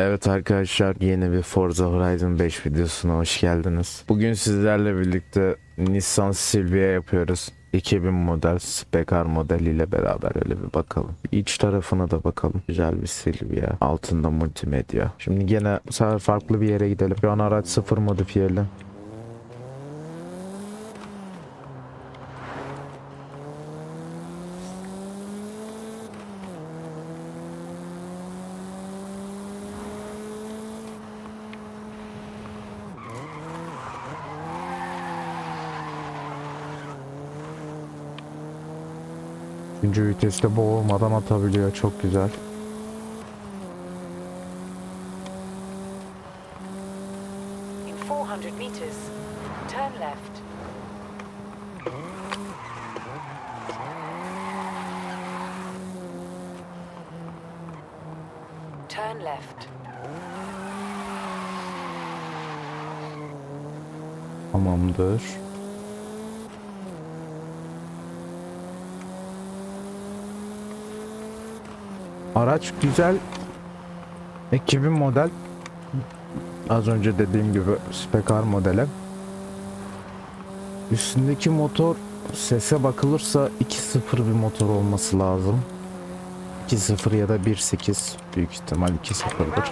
Evet arkadaşlar yeni bir Forza Horizon 5 videosuna hoş geldiniz. Bugün sizlerle birlikte Nissan Silvia yapıyoruz. 2000 model Spekar modeliyle beraber öyle bir bakalım. İç tarafına da bakalım. Güzel bir Silvia. Altında multimedya. Şimdi gene bu sefer farklı bir yere gidelim. Şu an araç sıfır modifiyeli. Üçüncü viteste boğulmadan atabiliyor. Çok güzel. In 400 meters, turn left. Turn left. Tamamdır. Araç güzel. 2000 model. Az önce dediğim gibi Spekar modeli. Üstündeki motor sese bakılırsa 2.0 bir motor olması lazım. 2.0 ya da 1.8 büyük ihtimal At the 2.0'dır. roundabout,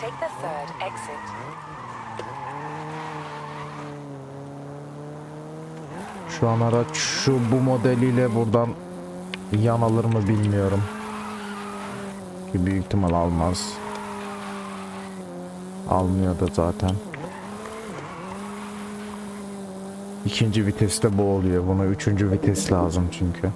take the third exit. Şu an araç şu bu modeliyle buradan yan alır mı bilmiyorum. Ki büyük ihtimal almaz. Almıyor da zaten. İkinci viteste boğuluyor. Buna üçüncü vites lazım çünkü.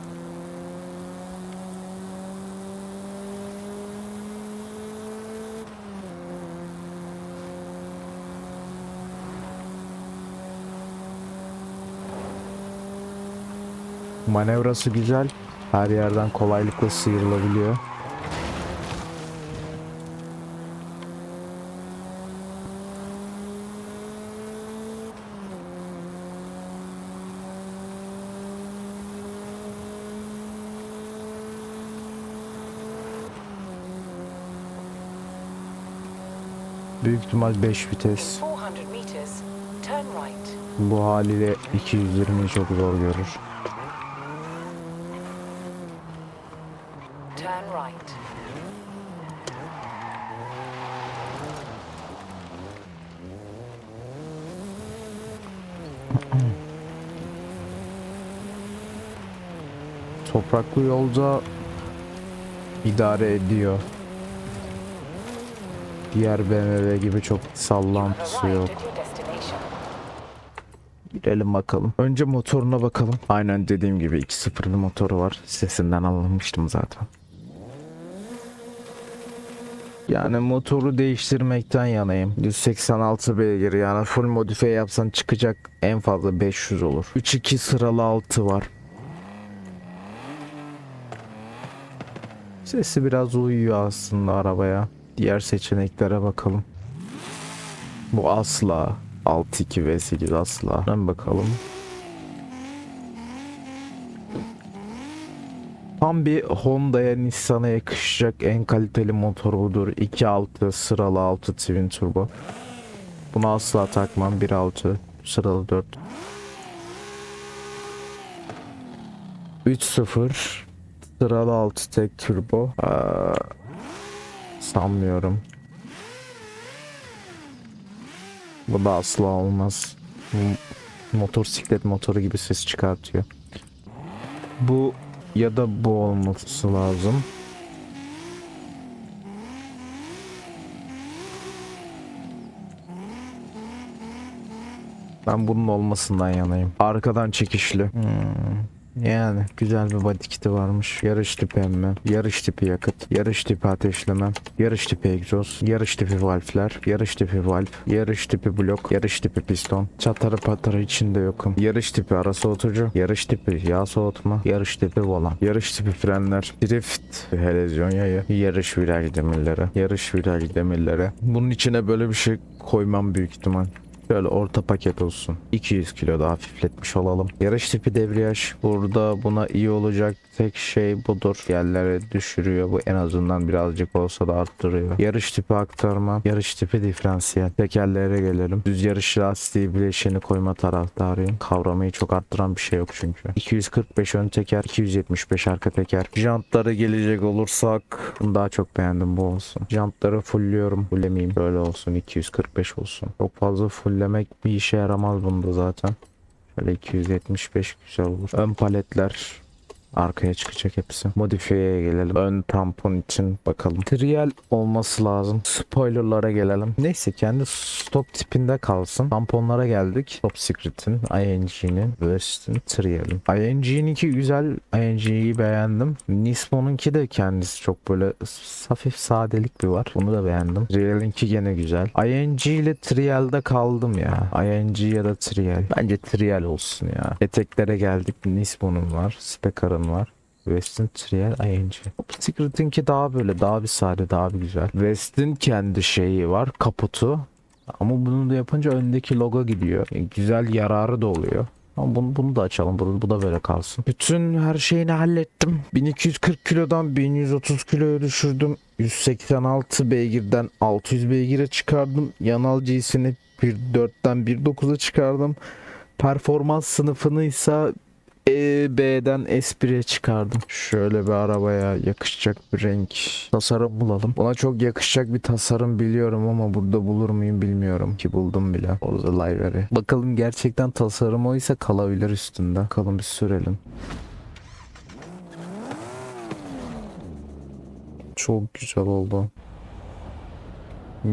Manevrası güzel. Her yerden kolaylıkla sıyrılabiliyor. Büyük ihtimal 5 In vites. 400 meters, turn right. Bu haliyle 220'yi çok zor görür. Topraklı yolda idare ediyor. Diğer BMW gibi çok sallantısı yok. Girelim bakalım. Önce motoruna bakalım. Aynen dediğim gibi 2.0 bir motoru var. Sesinden anlamıştım zaten. Yani motoru değiştirmekten yanayım. 186 beygir yani full modifiye yapsan çıkacak en fazla 500 olur. 3.2 sıralı 6 var. Sesi biraz uyuyor aslında arabaya. Diğer seçeneklere bakalım. Bu asla 6.2 V8 asla. Hemen bakalım. Tam bir Honda'ya Nissan'a yakışacak en kaliteli motor budur. 2.6 sıralı 6 twin turbo. Bunu asla takmam. 1.6 sıralı 4. 3.0 sıralı 6 tek turbo. Aa, sanmıyorum. Bu da asla olmaz. Bu motosiklet motoru gibi ses çıkartıyor. Bu ya da bu olması lazım. Ben bunun olmasından yanayım. Arkadan çekişli. Hmm. Yani güzel bir body kiti varmış. Yarış tipi emme, yarış tipi yakıt, yarış tipi ateşleme, yarış tipi egzoz, yarış tipi valfler, yarış tipi valf, yarış tipi blok, yarış tipi piston, çatarı patarı içinde yokum, yarış tipi ara soğutucu, yarış tipi yağ soğutma, yarış tipi volan, yarış tipi frenler, drift, helezyon yayı, yarış viraj demirleri, yarış viraj demirleri. Bunun içine böyle bir şey koymam büyük ihtimal. Şöyle orta paket olsun. 200 kilo da hafifletmiş olalım. Yarış tipi debriyaj. Burada buna iyi olacak tek şey budur. Yerlere düşürüyor. Bu en azından birazcık olsa da arttırıyor. Yarış tipi aktarma. Yarış tipi diferansiyel. Tekerlere gelelim. Düz yarış lastiği bileşeni koyma taraftarıyım. Kavramayı çok arttıran bir şey yok çünkü. 245 ön teker, 275 arka teker. Jantlara gelecek olursak bunu daha çok beğendim bu olsun. Jantları fullliyorum. Fullemeyeyim. Böyle olsun 245 olsun. Çok fazla fulllemek bir işe yaramaz bunda zaten. Şöyle 275 güzel olur. Ön paletler Arkaya çıkacak hepsi. Modifiyeye gelelim. Ön tampon için bakalım. Trial olması lazım. Spoilerlara gelelim. Neyse kendi stop tipinde kalsın. Tamponlara geldik. Top Secret'in, ING'nin, West'in, Trial'in. ING'ninki güzel. ING'yi beğendim. Nismo'nunki de kendisi çok böyle hafif sadelik bir var. Bunu da beğendim. Trial'inki gene güzel. ING ile Trial'de kaldım ya. ING ya da Trial. Bence Trial olsun ya. Eteklere geldik. Nismo'nun var. Spekar'ın var. West'in Trial ING. Secret'inki daha böyle daha bir sade daha bir güzel. West'in kendi şeyi var kaputu. Ama bunu da yapınca öndeki logo gidiyor. E, güzel yararı da oluyor. Ama bunu, bunu da açalım. Bu, bu da böyle kalsın. Bütün her şeyini hallettim. 1240 kilodan 1130 kiloya düşürdüm. 186 beygirden 600 beygire çıkardım. Yanal G'sini 1.4'ten 1.9'a çıkardım. Performans sınıfını ise B'den S1'e çıkardım. Şöyle bir arabaya yakışacak bir renk tasarım bulalım. Ona çok yakışacak bir tasarım biliyorum ama burada bulur muyum bilmiyorum ki buldum bile. Forza Library. Bakalım gerçekten tasarım oysa kalabilir üstünde. Bakalım bir sürelim. Çok güzel oldu.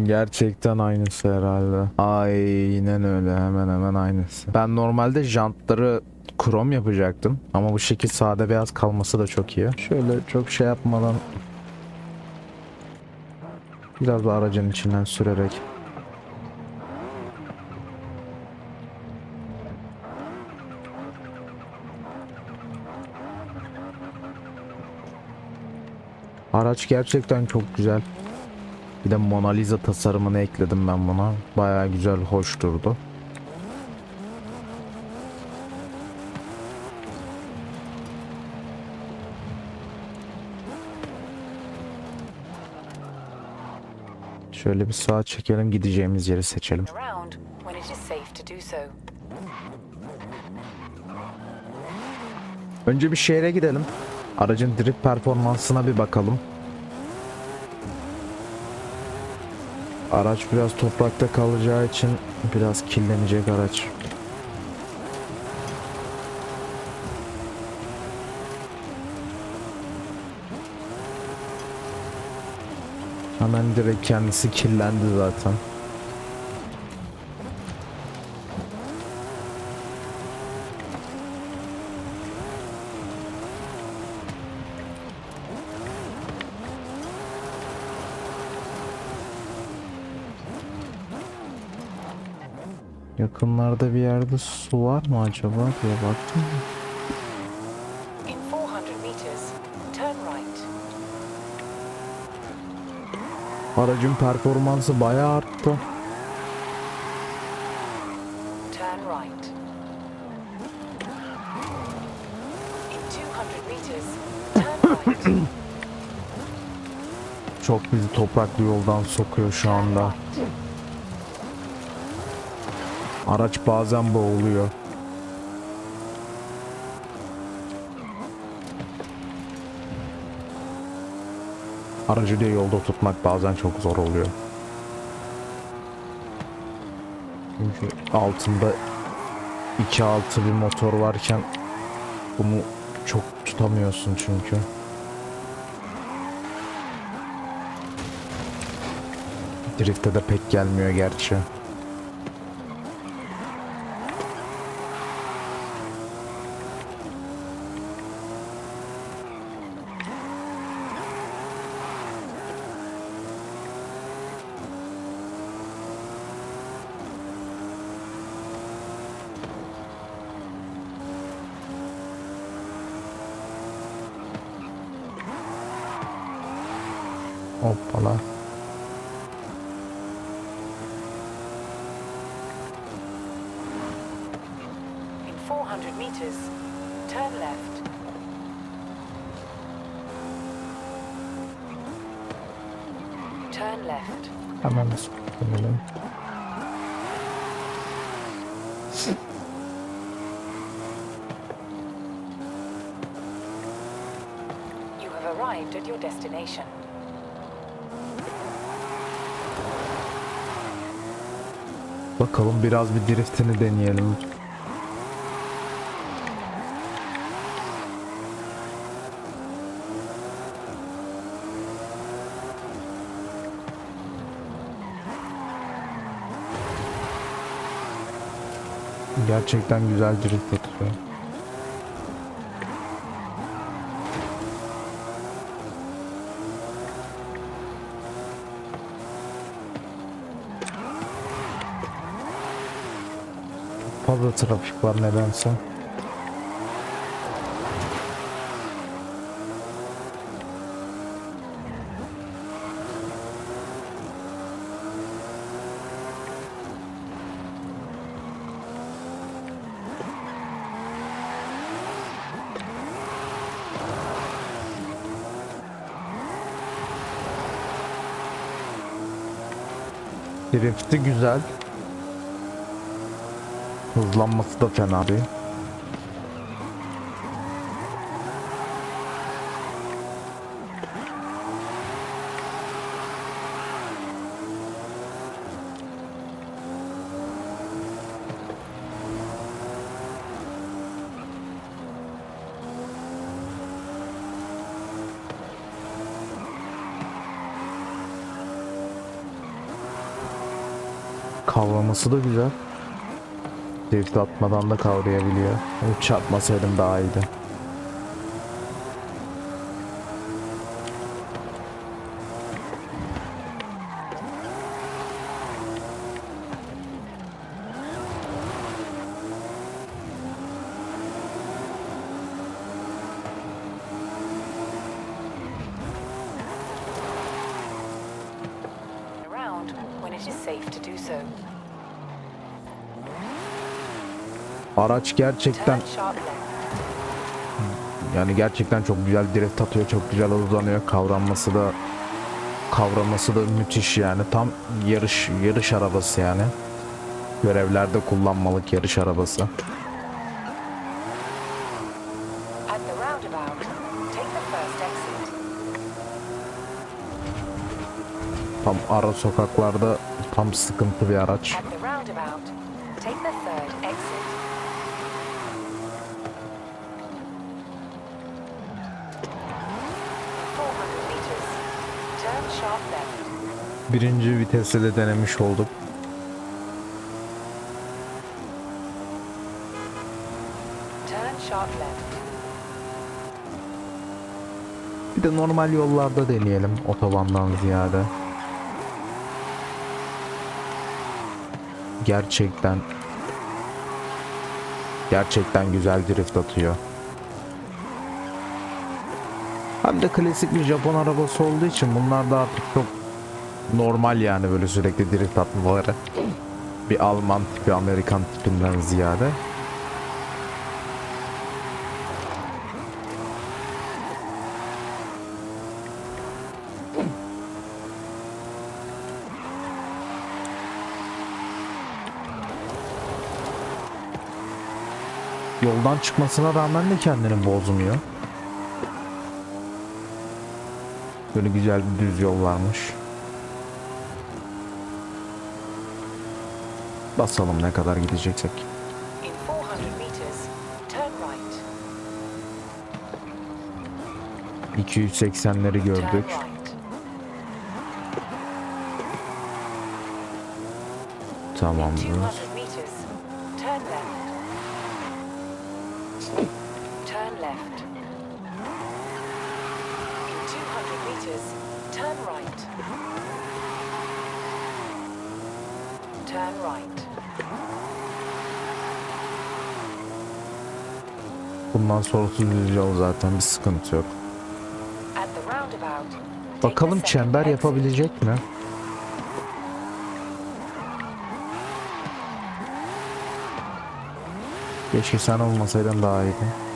Gerçekten aynısı herhalde. Aynen öyle hemen hemen aynısı. Ben normalde jantları krom yapacaktım ama bu şekil sade beyaz kalması da çok iyi. Şöyle çok şey yapmadan biraz da aracın içinden sürerek Araç gerçekten çok güzel. Bir de Mona Lisa tasarımını ekledim ben buna. Bayağı güzel, hoş durdu. Şöyle bir sağa çekelim, gideceğimiz yeri seçelim. Önce bir şehre gidelim. Aracın drift performansına bir bakalım. Araç biraz toprakta kalacağı için biraz kirlenecek araç. Hemen direkt kendisi kirlendi zaten. Yakınlarda bir yerde su var mı acaba diye baktım. In 400 meters, turn right. Aracın performansı bayağı arttı. Turn right. In 200 meters, turn right. Çok bizi topraklı yoldan sokuyor şu anda. Araç bazen boğuluyor. Aracı diye yolda tutmak bazen çok zor oluyor. Çünkü altında 2.6 bir motor varken bunu çok tutamıyorsun çünkü. Drift'e de pek gelmiyor gerçi. Hoppala. In 400 meters, turn left. Turn left. Hemen dönelim. You have arrived at your destination. Bakalım biraz bir driftini deneyelim. Gerçekten güzel drift atıyor. Fazla trafik var nedense. Drifti güzel. Hızlanması da fena değil. Kavraması da güzel. Drift atmadan da kavrayabiliyor. Ama Çarpmasaydım daha iyiydi. When it is safe to do so. Araç gerçekten yani gerçekten çok güzel drift atıyor, çok güzel hızlanıyor. Kavranması da kavraması da müthiş yani. Tam yarış yarış arabası yani. Görevlerde kullanmalık yarış arabası. Tam ara sokaklarda tam sıkıntı bir araç. Birinci viteste de denemiş olduk. Bir de normal yollarda deneyelim otobandan ziyade. Gerçekten gerçekten güzel drift atıyor. Hem de klasik bir Japon arabası olduğu için bunlar da artık çok normal yani böyle sürekli drift atmaları. Bir Alman tipi, Amerikan tipinden ziyade. Yoldan çıkmasına rağmen de kendini bozmuyor. Böyle güzel bir düz yol varmış. Basalım ne kadar gideceksek. In 400 meters, turn right. 280'leri Turn gördük. Tamamdır. 200 meters, turn left. Turn left. In 200 meters, turn right. Turn right. Bundan sonrası düz zaten bir sıkıntı yok. Bakalım çember yapabilecek mi? Keşke sen olmasaydın daha iyiydi.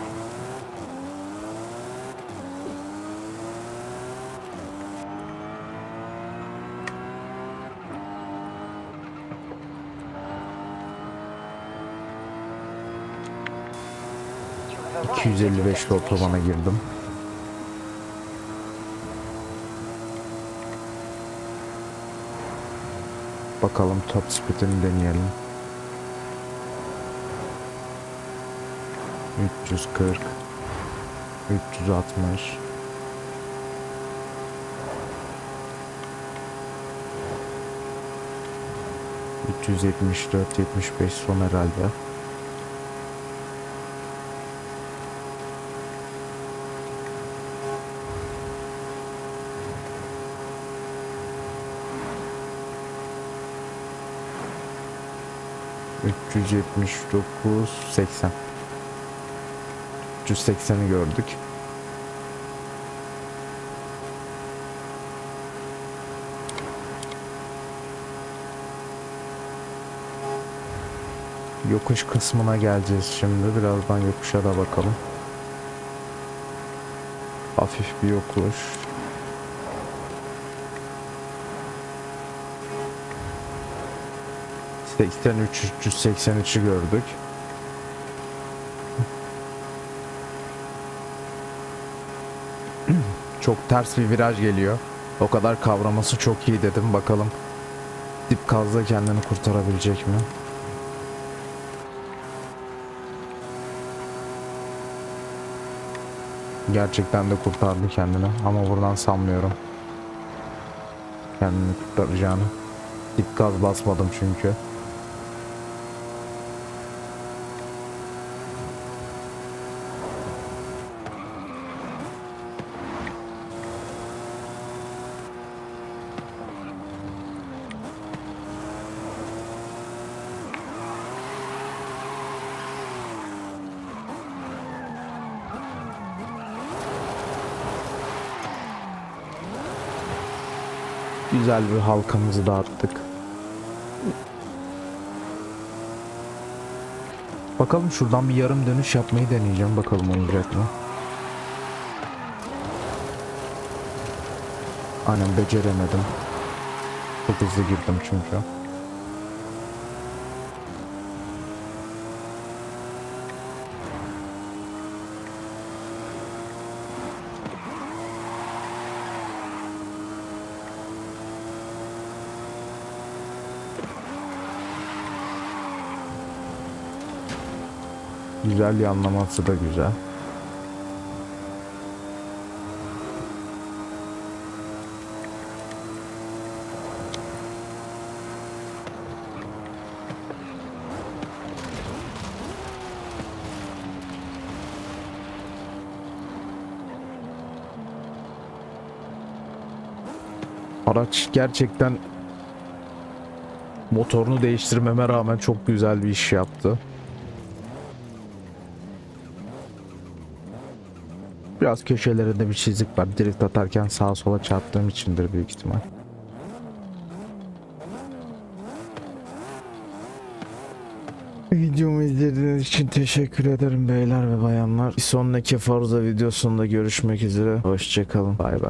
Right. 255 ile otobana girdim. Bakalım top speed'ini deneyelim. 340 360 374 75 son herhalde. Üç yüz yetmiş dokuz seksen. 380'i gördük. Yokuş kısmına geleceğiz şimdi. Birazdan yokuşa da bakalım. Hafif bir yokuş. Seksen üç, 383'ü gördük. Çok ters bir viraj geliyor. O kadar kavraması çok iyi dedim. Bakalım dip kazda kendini kurtarabilecek mi? Gerçekten de kurtardı kendini ama buradan sanmıyorum. Kendini kurtaracağını. Dip gaz basmadım çünkü. Güzel bir halkamızı dağıttık. Bakalım şuradan bir yarım dönüş yapmayı deneyeceğim. Bakalım olacak mı? Aynen beceremedim. Çok hızlı girdim çünkü. Güzel yanlaması da güzel. Araç gerçekten motorunu değiştirmeme rağmen çok güzel bir iş yaptı. Biraz köşelerinde bir çizik var. Drift atarken sağa sola çarptığım içindir büyük ihtimal. Videomu izlediğiniz için teşekkür ederim beyler ve bayanlar. Bir sonraki Forza videosunda görüşmek üzere. Hoşçakalın. Bay bay.